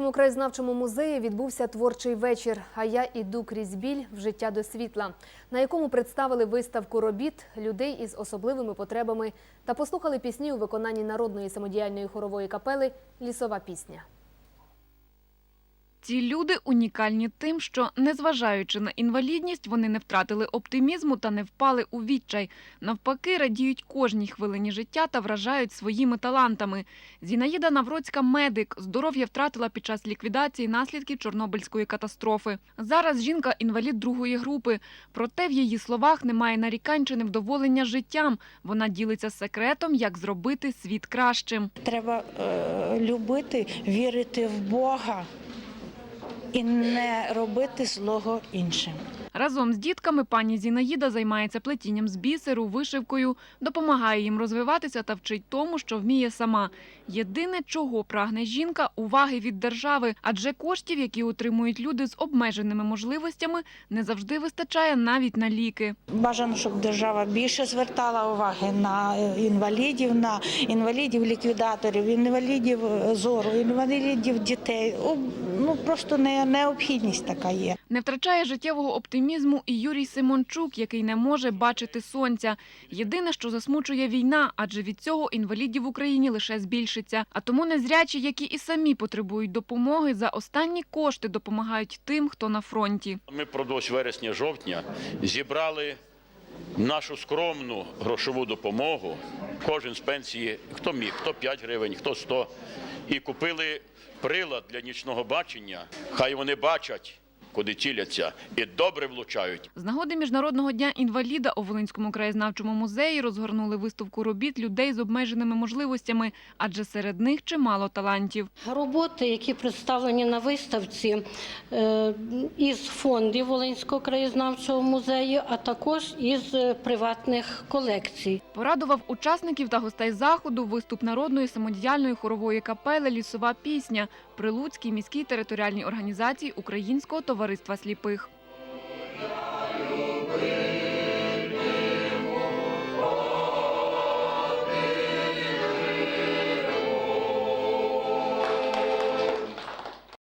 Волинському краєзнавчому музеї відбувся творчий вечір. А я іду крізь біль в життя до світла, на якому представили виставку робіт людей із особливими потребами та послухали пісні у виконанні народної самодіяльної хорової капели Лісова пісня. Ці люди унікальні тим, що, незважаючи на інвалідність, вони не втратили оптимізму та не впали у відчай. Навпаки, радіють кожній хвилині життя та вражають своїми талантами. Зінаїда Навроцька – медик. Здоров'я втратила під час ліквідації наслідків Чорнобильської катастрофи. Зараз жінка – інвалід другої групи. Проте в її словах немає нарікань чи невдоволення життям. Вона ділиться секретом, як зробити світ кращим. Треба е, любити, вірити в Бога і не робити злого іншим. Разом з дітками пані Зінаїда займається плетінням з бісеру, вишивкою, допомагає їм розвиватися та вчить тому, що вміє сама. Єдине, чого прагне жінка – уваги від держави, адже коштів, які отримують люди з обмеженими можливостями, не завжди вистачає навіть на ліки. Бажано, щоб держава більше звертала уваги на е, інвалідів, на інвалідів ліквідаторів, інвалідів е, зору, інвалідів дітей. Ну просто необхідність така є. Не втрачає життєвого оптимізму і Юрій Симончук, який не може бачити сонця. Єдине, що засмучує війна, адже від цього інвалідів в Україні лише збільшиться. А тому незрячі, які і самі потребують допомоги, за останні кошти допомагають тим, хто на фронті. Ми впродовж вересня-жовтня зібрали нашу скромну грошову допомогу. Кожен з пенсії, хто міг, хто 5 гривень, хто 100. І купили прилад для нічного бачення. Хай вони бачать, куди ціляться, і добре влучають. З нагоди Міжнародного дня інваліда у Волинському краєзнавчому музеї розгорнули виставку робіт людей з обмеженими можливостями, адже серед них чимало талантів. Роботи, які представлені на виставці е, із фондів Волинського краєзнавчого музею, а також із е, приватних колекцій. Порадував учасників та гостей заходу виступ народної самодіяльної хорової капели Лісова пісня при Луцькій міській територіальній організації Українського товариства сліпих.